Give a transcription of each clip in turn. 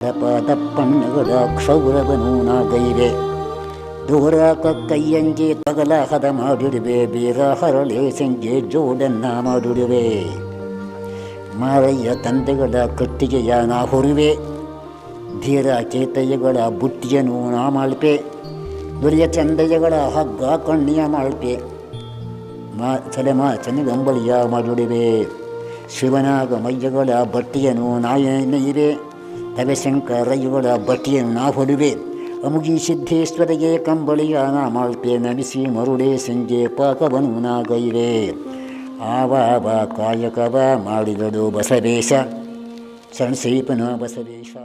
ಪಾದಪ್ಪಣ್ಣಗಳ ಕ್ಷೌರವನು ನಾಗೈವೆ ದೂರ ಕೈಯಂಜೆ ತಗಲ ಹದ ಮಾಡಿಡುವೆ ಬೀರ ಹರಳೆ ಸಂಜೆ ಜೋಡನ್ನ ಮಾಡಿಡುವೆ ಮಾರಯ್ಯ ತಂದೆಗಳ ಕಟ್ಟಿಗೆಯ ನಾ ಹೊರುವೆ ಧೀರ ಚೇತಯ್ಯಗಳ ಬುಟ್ಟಿಯನು ನಾ ಮಾಳ್ಪೆ ದುರಿಯ ಚಂದಯ್ಯಗಳ ಹಗ್ಗ ಕಣ್ಣಿಯ ಮಾಳ್ಪೆ. ಮಾ ಚಲಮ ಚನ್ನಗಂಬಳಿಯ ಮಾಡಿಡುವೆ ಶಿವನಾಗ ಮಯ್ಯಗಳ ಬಟ್ಟಿಯನ್ನು ನಾಯ ನೇಯ್ವೆ ಇವಳ ಬಟ್ಟಿಯನ್ನು ಹೊಡುವೆ ಅಮುಗಿ ಸಿದ್ಧೇಶ್ವರಿಗೆ ಕಂಬಳಿಯ ನಾ ಮಾಳ್ಪೆ ನಮಿಸಿ ಮರುಡೆ ಸಂಜೆ ಪಾಕವನು ನಾಗೈರೆ ಆವಾವ ಕಾಯಕವ ಮಾಡಿದಳು ಬಸವೇಶ. ಸಣ್ಸೀಪನ ಬಸವೇಶ.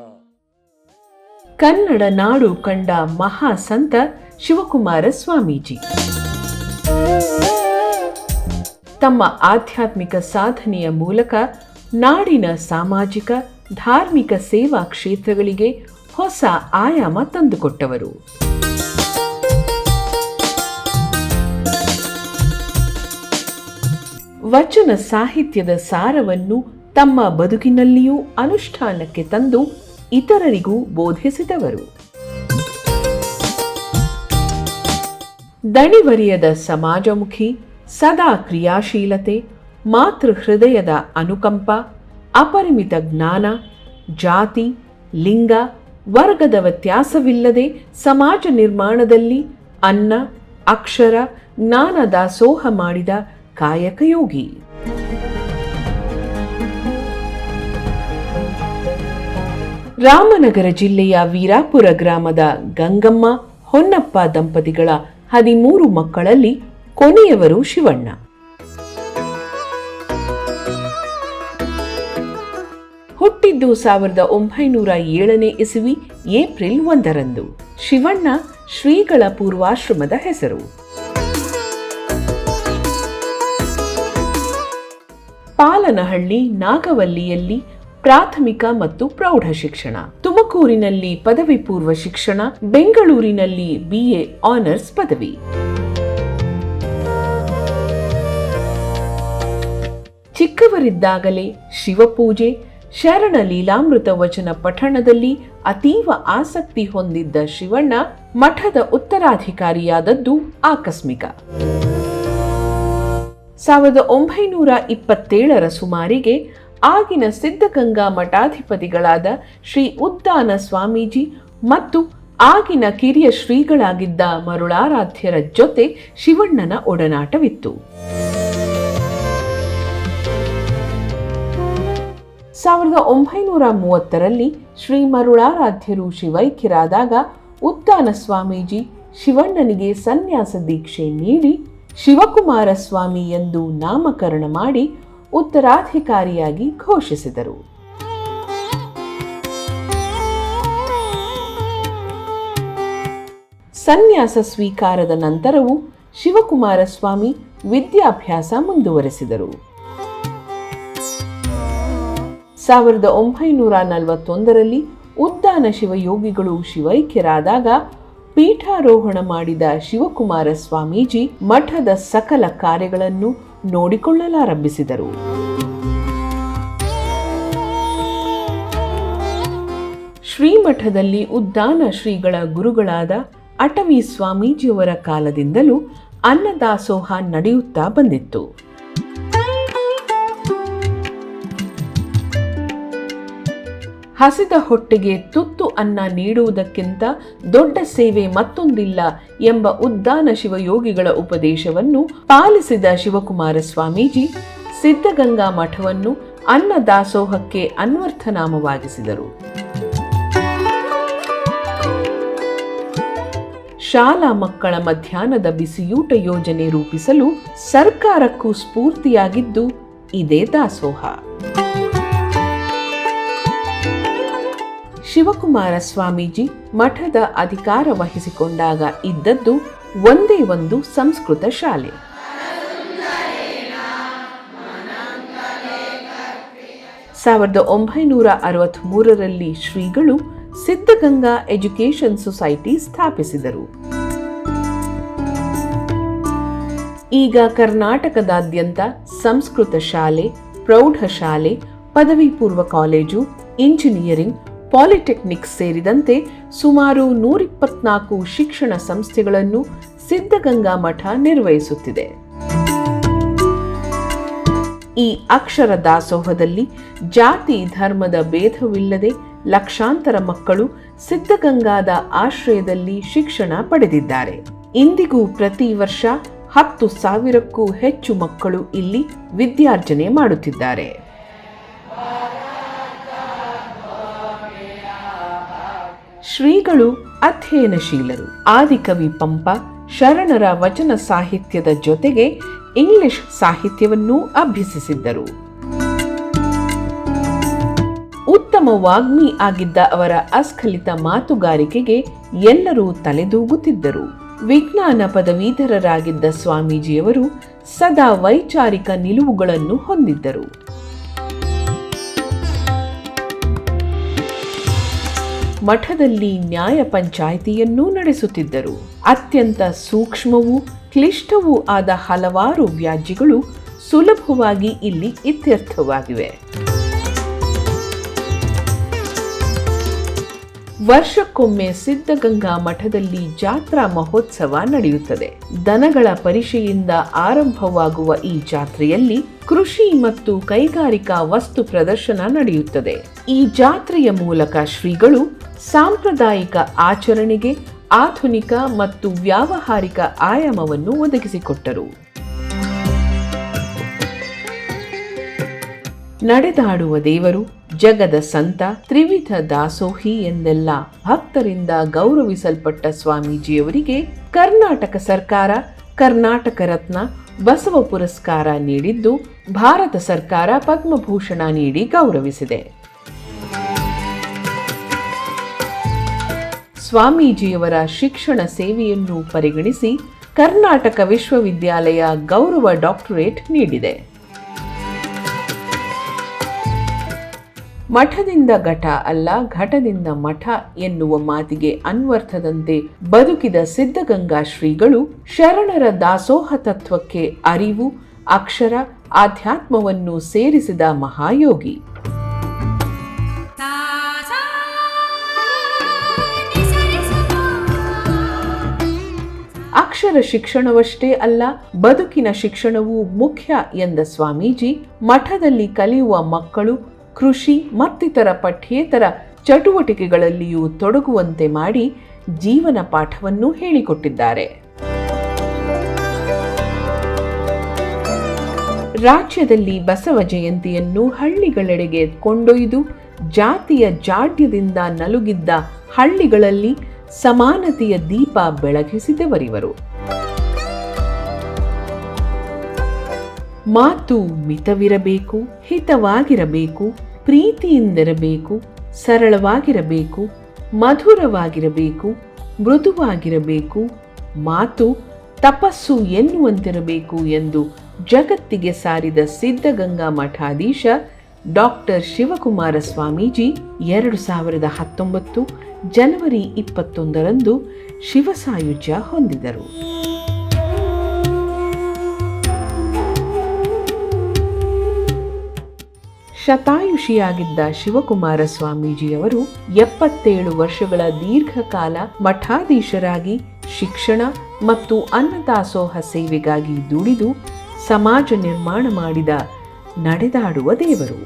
ಕನ್ನಡ ನಾಡು ಕಂಡ ಮಹಾಸಂತ ಶಿವಕುಮಾರ ಸ್ವಾಮೀಜಿ. ತಮ್ಮ ಆಧ್ಯಾತ್ಮಿಕ ಸಾಧನೆಯ ಮೂಲಕ ನಾಡಿನ ಸಾಮಾಜಿಕ ಧಾರ್ಮಿಕ ಸೇವಾ ಕ್ಷೇತ್ರಗಳಿಗೆ ಹೊಸ ಆಯಾಮ ತಂದುಕೊಟ್ಟವರು. ವಚನ ಸಾಹಿತ್ಯದ ಸಾರವನ್ನು ತಮ್ಮ ಬದುಕಿನಲ್ಲಿಯೂ ಅನುಷ್ಠಾನಕ್ಕೆ ತಂದು ಇತರರಿಗೂ ಬೋಧಿಸಿದವರು. ದಣಿವರಿಯದ ಸಮಾಜಮುಖಿ ಸದಾ ಕ್ರಿಯಾಶೀಲತೆ ಮಾತೃ ಹೃದಯದ ಅನುಕಂಪ ಅಪರಿಮಿತ ಜ್ಞಾನ, ಜಾತಿ, ಲಿಂಗ, ವರ್ಗದ ವ್ಯತ್ಯಾಸವಿಲ್ಲದೆ ಸಮಾಜ ನಿರ್ಮಾಣದಲ್ಲಿ ಅನ್ನ, ಅಕ್ಷರ, ಜ್ಞಾನ ದಾಸೋಹ ಮಾಡಿದ ಕಾಯಕಯೋಗಿ ರಾಮನಗರ ಜಿಲ್ಲೆಯ ವೀರಾಪುರ ಗ್ರಾಮದ ಗಂಗಮ್ಮ ಹೊನ್ನಪ್ಪ ದಂಪತಿಗಳ ಹದಿಮೂರು ಮಕ್ಕಳಲ್ಲಿ ಕೊನೆಯವರು ಶಿವಣ್ಣ. ಹುಟ್ಟಿದ್ದು ಸಾವಿರದ ಒಂಬೈನೂರ ಏಳನೇ ಇಸವಿ, ಏಪ್ರಿಲ್ ಒಂದರಂದು. ಶಿವಣ್ಣ ಶ್ರೀಗಳ ಪೂರ್ವಾಶ್ರಮದ ಹೆಸರು. ಪಾಲನಹಳ್ಳಿ, ನಾಗವಲ್ಲಿಯಲ್ಲಿ ಪ್ರಾಥಮಿಕ ಮತ್ತು ಪ್ರೌಢ ಶಿಕ್ಷಣ. ತುಮಕೂರಿನಲ್ಲಿ ಪದವಿ ಪೂರ್ವ ಶಿಕ್ಷಣ, ಬೆಂಗಳೂರಿನಲ್ಲಿ ಬಿಎ ಆನರ್ಸ್ ಪದವಿ. ಚಿಕ್ಕವರಿದ್ದಾಗಲೇ ಶಿವಪೂಜೆ ಶರಣ ಲೀಲಾಮೃತ ವಚನ ಪಠಣದಲ್ಲಿ ಅತೀವ ಆಸಕ್ತಿ ಹೊಂದಿದ್ದ ಶಿವಣ್ಣ ಮಠದ ಉತ್ತರಾಧಿಕಾರಿಯಾದದ್ದು ಆಕಸ್ಮಿಕ. ಸಾವಿರದ ಒಂಬೈನೂರ ಇಪ್ಪತ್ತೇಳರ ಸುಮಾರಿಗೆ ಆಗಿನ ಸಿದ್ಧಗಂಗಾ ಮಠಾಧಿಪತಿಗಳಾದ ಶ್ರೀ ಉದ್ದಾನ ಸ್ವಾಮೀಜಿ ಮತ್ತು ಆಗಿನ ಕಿರಿಯ ಶ್ರೀಗಳಾಗಿದ್ದ ಮರುಳಾರಾಧ್ಯರ ಜೊತೆ ಶಿವಣ್ಣನ ಒಡನಾಟವಿತ್ತು. ಸಾವಿರದ ಒಂಬೈನೂರ ಮೂವತ್ತರಲ್ಲಿ ಶ್ರೀ ಮರುಳಾರಾಧ್ಯರು ಶಿವೈಕ್ಯರಾದಾಗ ಉತ್ತಾನ ಸ್ವಾಮೀಜಿ ಶಿವಣ್ಣನಿಗೆ ಸನ್ಯಾಸ ದೀಕ್ಷೆ ನೀಡಿ ಶಿವಕುಮಾರ ಸ್ವಾಮಿ ಎಂದು ನಾಮಕರಣ ಮಾಡಿ ಉತ್ತರಾಧಿಕಾರಿಯಾಗಿ ಘೋಷಿಸಿದರು. ಸನ್ಯಾಸ ಸ್ವೀಕಾರದ ನಂತರವೂ ಶಿವಕುಮಾರ ಸ್ವಾಮಿ ವಿದ್ಯಾಭ್ಯಾಸ ಮುಂದುವರೆಸಿದರು. ಸಾವಿರದ ಒಂಬೈನೂರ ನಲವತ್ತೊಂದರಲ್ಲಿ ಉದ್ದಾನ ಶಿವಯೋಗಿಗಳು ಶಿವೈಕ್ಯರಾದಾಗ ಪೀಠಾರೋಹಣ ಮಾಡಿದ ಶಿವಕುಮಾರ ಸ್ವಾಮೀಜಿ ಮಠದ ಸಕಲ ಕಾರ್ಯಗಳನ್ನು ನೋಡಿಕೊಳ್ಳಲಾರಂಭಿಸಿದರು. ಶ್ರೀಮಠದಲ್ಲಿ ಉದ್ದಾನ ಶ್ರೀಗಳ ಗುರುಗಳಾದ ಅಟವಿ ಸ್ವಾಮೀಜಿಯವರ ಕಾಲದಿಂದಲೂ ಅನ್ನದಾಸೋಹ ನಡೆಯುತ್ತಾ ಬಂದಿತ್ತು. ಹಸಿದ ಹೊಟ್ಟೆಗೆ ತುತ್ತು ಅನ್ನ ನೀಡುವುದಕ್ಕಿಂತ ದೊಡ್ಡ ಸೇವೆ ಮತ್ತೊಂದಿಲ್ಲ ಎಂಬ ಉದ್ದಾನ ಶಿವಯೋಗಿಗಳ ಉಪದೇಶವನ್ನು ಪಾಲಿಸಿದ ಶಿವಕುಮಾರ ಸ್ವಾಮೀಜಿ ಸಿದ್ಧಗಂಗಾ ಮಠವನ್ನು ಅನ್ವರ್ಥ ಅನ್ವರ್ಥನಾಮವಾಗಿಸಿದರು. ಶಾಲಾ ಮಕ್ಕಳ ಮಧ್ಯಾಹ್ನದ ಬಿಸಿಯೂಟ ಯೋಜನೆ ರೂಪಿಸಲು ಸರ್ಕಾರಕ್ಕೂ ಸ್ಫೂರ್ತಿಯಾಗಿದ್ದು ಇದೇ ದಾಸೋಹ. ಶಿವಕುಮಾರ ಸ್ವಾಮೀಜಿ ಮಠದ ಅಧಿಕಾರ ವಹಿಸಿಕೊಂಡಾಗ ಇದ್ದದ್ದು ಒಂದೇ ಒಂದು ಸಂಸ್ಕೃತ ಶಾಲೆ. ಸಾವಿರದ ಒಂಬೈನೂರ ಅರವತ್ತ್ಮೂರರಲ್ಲಿ ಶ್ರೀಗಳು ಸಿದ್ಧಗಂಗಾ ಎಜುಕೇಷನ್ ಸೊಸೈಟಿ ಸ್ಥಾಪಿಸಿದರು. ಈಗ ಕರ್ನಾಟಕದಾದ್ಯಂತ ಸಂಸ್ಕೃತ ಶಾಲೆ, ಪ್ರೌಢಶಾಲೆ ಪದವಿ ಪೂರ್ವ ಕಾಲೇಜು, ಇಂಜಿನಿಯರಿಂಗ್ ಪಾಲಿಟೆಕ್ನಿಕ್ ಸೇರಿದಂತೆ ಸುಮಾರು ನೂರಿಪ್ಪತ್ನಾಲ್ಕು ಶಿಕ್ಷಣ ಸಂಸ್ಥೆಗಳನ್ನು ಸಿದ್ಧಗಂಗಾ ಮಠ ನಿರ್ವಹಿಸುತ್ತಿದೆ. ಈ ಅಕ್ಷರ ದಾಸೋಹದಲ್ಲಿ ಜಾತಿ ಧರ್ಮದ ಭೇದವಿಲ್ಲದೆ ಲಕ್ಷಾಂತರ ಮಕ್ಕಳು ಸಿದ್ಧಗಂಗಾದ ಆಶ್ರಯದಲ್ಲಿ ಶಿಕ್ಷಣ ಪಡೆದಿದ್ದಾರೆ. ಇಂದಿಗೂ ಪ್ರತಿ ವರ್ಷ ಹತ್ತು ಸಾವಿರಕ್ಕೂ ಹೆಚ್ಚು ಮಕ್ಕಳು ಇಲ್ಲಿ ವಿದ್ಯಾರ್ಜನೆ ಮಾಡುತ್ತಿದ್ದಾರೆ. ಶ್ರೀಗಳು ಅಧ್ಯಯನಶೀಲರು ಆದಿಕವಿ ಪಂಪ ಶರಣರ ವಚನ ಸಾಹಿತ್ಯದ ಜೊತೆಗೆ ಇಂಗ್ಲಿಷ್ ಸಾಹಿತ್ಯವನ್ನೂ ಅಭ್ಯಸಿಸಿದ್ದರು. ಉತ್ತಮ ವಾಗ್ಮಿ ಆಗಿದ್ದ ಅವರ ಅಸ್ಖಲಿತ ಮಾತುಗಾರಿಕೆಗೆ ಎಲ್ಲರೂ ತಲೆದೂಗುತ್ತಿದ್ದರು. ವಿಜ್ಞಾನ ಪದವೀಧರರಾಗಿದ್ದ ಸ್ವಾಮೀಜಿಯವರು ಸದಾ ವೈಚಾರಿಕ ನಿಲುವುಗಳನ್ನು ಹೊಂದಿದ್ದರು. ಮಠದಲ್ಲಿ ನ್ಯಾಯ ಪಂಚಾಯಿತಿಯನ್ನೂ ನಡೆಸುತ್ತಿದ್ದರು. ಅತ್ಯಂತ ಸೂಕ್ಷ್ಮವೂ ಕ್ಲಿಷ್ಟವೂ ಆದ ಹಲವಾರು ವ್ಯಾಜ್ಯಗಳು ಸುಲಭವಾಗಿ ಇಲ್ಲಿ ಇತ್ಯರ್ಥವಾಗಿವೆ. ವರ್ಷಕ್ಕೊಮ್ಮೆ ಸಿದ್ಧಗಂಗಾ ಮಠದಲ್ಲಿ ಜಾತ್ರಾ ಮಹೋತ್ಸವ ನಡೆಯುತ್ತದೆ. ದನಗಳ ಪರಿಷೆಯಿಂದ ಆರಂಭವಾಗುವ ಈ ಜಾತ್ರೆಯಲ್ಲಿ ಕೃಷಿ ಮತ್ತು ಕೈಗಾರಿಕಾ ವಸ್ತು ಪ್ರದರ್ಶನ ನಡೆಯುತ್ತದೆ. ಈ ಜಾತ್ರೆಯ ಮೂಲಕ ಶ್ರೀಗಳು ಸಾಂಪ್ರದಾಯಿಕ ಆಚರಣೆಗೆ ಆಧುನಿಕ ಮತ್ತು ವ್ಯಾವಹಾರಿಕ ಆಯಾಮವನ್ನು ಒದಗಿಸಿಕೊಟ್ಟರು. ನಡೆದಾಡುವ ದೇವರು ಜಗದ ಸಂತ ತ್ರಿವಿಧ ದಾಸೋಹಿ ಎಂದೆಲ್ಲ ಭಕ್ತರಿಂದ ಗೌರವಿಸಲ್ಪಟ್ಟ ಸ್ವಾಮೀಜಿಯವರಿಗೆ ಕರ್ನಾಟಕ ಸರ್ಕಾರ, ಕರ್ನಾಟಕ ರತ್ನ, ಬಸವ ಪುರಸ್ಕಾರ ನೀಡಿದ್ದು ಭಾರತ ಸರ್ಕಾರ ಪದ್ಮಭೂಷಣ ನೀಡಿ ಗೌರವಿಸಿದೆ. ಸ್ವಾಮೀಜಿಯವರ ಶಿಕ್ಷಣ ಸೇವೆಯನ್ನು ಪರಿಗಣಿಸಿ ಕರ್ನಾಟಕ ವಿಶ್ವವಿದ್ಯಾಲಯ ಗೌರವ ಡಾಕ್ಟರೇಟ್ ನೀಡಿದೆ. ಮಠದಿಂದ ಘಟ ಅಲ್ಲ, ಘಟದಿಂದ ಮಠ ಎನ್ನುವ ಮಾತಿಗೆ ಅನ್ವರ್ಥದಂತೆ ಬದುಕಿದ ಸಿದ್ಧಗಂಗಾ ಶ್ರೀಗಳು ಶರಣರ ದಾಸೋಹ ತತ್ವಕ್ಕೆ ಅರಿವು, ಅಕ್ಷರ, ಆಧ್ಯಾತ್ಮವನ್ನು ಸೇರಿಸಿದ ಮಹಾಯೋಗಿ. ಅಕ್ಷರ ಶಿಕ್ಷಣವಷ್ಟೇ ಅಲ್ಲ, ಬದುಕಿನ ಶಿಕ್ಷಣವೂ ಮುಖ್ಯ ಎಂದ ಸ್ವಾಮೀಜಿ, ಮಠದಲ್ಲಿ ಕಲಿಯುವ ಮಕ್ಕಳು ಕೃಷಿ ಮತ್ತಿತರ ಪಠ್ಯೇತರ ಚಟುವಟಿಕೆಗಳಲ್ಲಿಯೂ ತೊಡಗುವಂತೆ ಮಾಡಿ ಜೀವನ ಪಾಠವನ್ನು ಹೇಳಿಕೊಟ್ಟಿದ್ದಾರೆ. ರಾಜ್ಯದಲ್ಲಿ ಬಸವ ಜಯಂತಿಯನ್ನು ಹಳ್ಳಿಗಳೆಡೆಗೆ ಕೊಂಡೊಯ್ದು ಜಾತಿಯ ಜಾಡ್ಯದಿಂದ ನಲುಗಿದ್ದ ಹಳ್ಳಿಗಳಲ್ಲಿ ಸಮಾನತೆಯ ದೀಪ ಬೆಳಗಿಸಿದವರಿವರು. ಮಾತು ಮಿತವಿರಬೇಕು, ಹಿತವಾಗಿರಬೇಕು, ಪ್ರೀತಿಯಿಂದಿರಬೇಕು, ಸರಳವಾಗಿರಬೇಕು, ಮಧುರವಾಗಿರಬೇಕು, ಮೃದುವಾಗಿರಬೇಕು, ಮಾತು ತಪಸ್ಸು ಎನ್ನುವಂತಿರಬೇಕು ಎಂದು ಜಗತ್ತಿಗೆ ಸಾರಿದ ಸಿದ್ಧಗಂಗಾ ಮಠಾಧೀಶ ಡಾಕ್ಟರ್ ಶಿವಕುಮಾರ ಸ್ವಾಮೀಜಿ ಎರಡು ಸಾವಿರದ ಹತ್ತೊಂಬತ್ತು ಜನವರಿ ಇಪ್ಪತ್ತೊಂದರಂದು ಶಿವಸಾಯುಜ್ಯ ಹೊಂದಿದರು. ಶತಾಯುಷಿಯಾಗಿದ್ದ ಶಿವಕುಮಾರ ಸ್ವಾಮೀಜಿಯವರು ಎಪ್ಪತ್ತೇಳು ವರ್ಷಗಳ ದೀರ್ಘಕಾಲ ಮಠಾಧೀಶರಾಗಿ ಶಿಕ್ಷಣ ಮತ್ತು ಅನ್ನದಾಸೋಹ ಸೇವೆಗಾಗಿ ದುಡಿದು ಸಮಾಜ ನಿರ್ಮಾಣ ಮಾಡಿದ ನಡೆದಾಡುವ ದೇವರು.